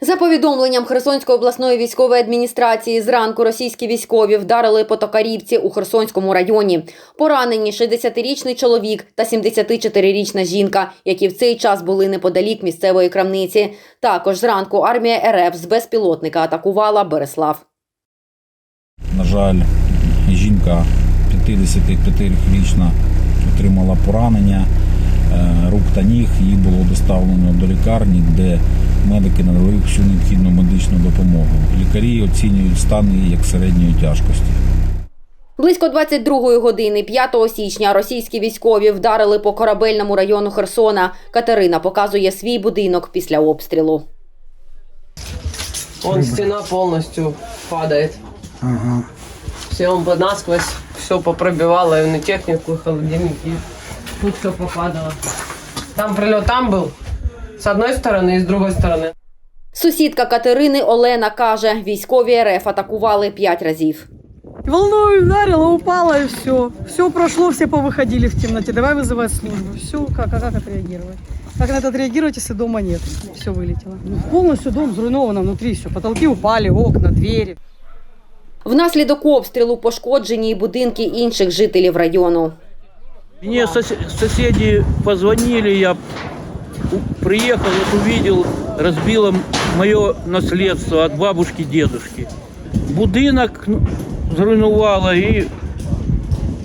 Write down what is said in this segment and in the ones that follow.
За повідомленням Херсонської обласної військової адміністрації, зранку російські військові вдарили по Токарівці у Херсонському районі. Поранені 60-річний чоловік та 74-річна жінка, які в цей час були неподалік місцевої крамниці. Також зранку армія РФ з безпілотника атакувала Береслав. На жаль, жінка 55-річна отримала поранення рук та ніг. Її було доставлено до лікарні, де медики надали всю необхідну медичну допомогу. Лікарі оцінюють стан її як середньої тяжкості. Близько 22-ї години 5 січня російські військові вдарили по корабельному району Херсона. Катерина показує свій будинок після обстрілу. Вон стена полностью падает. Все он насквозь все попробивало, и на технику, холодильники. Тут все попадало. Там прилет там был, с одной стороны и с другой стороны. Сусідка Катерини Олена каже, військові РФ атакували п'ять разів. Волной ударило, упало и все. Все прошло, все повыходили в темноте. Давай вызывать службу. Все, как, а как отреагировать? Как на это отреагировать, если дома нет? Все вылетело. Ну, Полностью дом зруйновано внутри все. Потолки упали, окна, двери. Внаслідок обстрілу пошкоджені й будинки інших жителів району. Мне сос- соседи позвонили, я у- приехал, вот увидел, разбило мое наследство от бабушки, дедушки. Будинок ну, зруйнувало и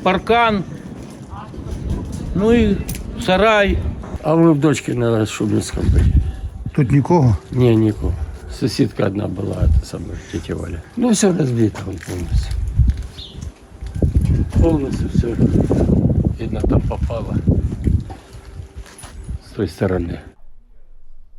паркан, ну и сарай. А ми в дочки на Шубинському були. Тут нікого. Ні, нікого. Сусідка одна була, це саме тетя Валя. Ну, все розбито вон повністю. Повністю все. Видно, там попало. З тої сторони.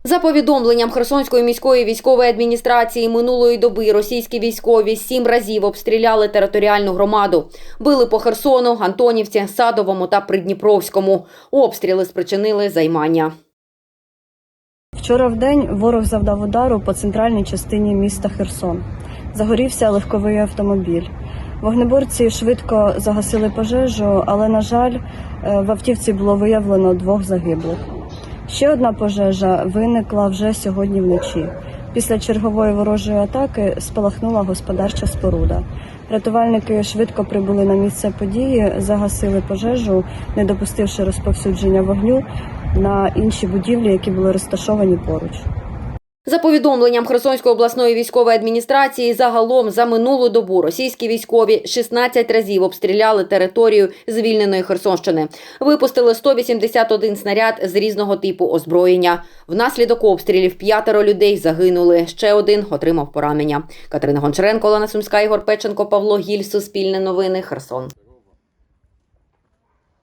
За повідомленням Херсонської міської військової адміністрації минулої доби російські військові сім разів обстріляли територіальну громаду. Били по Херсону, Антонівці, Садовому та Придніпровському. Обстріли спричинили займання. Вчора в день ворог завдав удару по центральній частині міста Херсон. Загорівся легковий автомобіль. Вогнеборці швидко загасили пожежу, але, на жаль, е, в автівці було виявлено двох загиблих. Ще одна пожежа виникла вже сьогодні вночі. Після чергової ворожої атаки спалахнула господарча споруда. Рятувальники швидко прибули на місце події, загасили пожежу, не допустивши розповсюдження вогню на інші будівлі, які були розташовані поруч. За повідомленням Херсонської обласної військової адміністрації, загалом за минулу добу російські військові 16 разів обстріляли територію звільненої Херсонщини. Випустили 181 снаряд з різного типу озброєння. Внаслідок обстрілів п'ятеро людей загинули. Ще один отримав поранення. Катерина Гончаренко, Олена Сумська, Ігор Печенко, Павло Гіль, Суспільне новини, Херсон.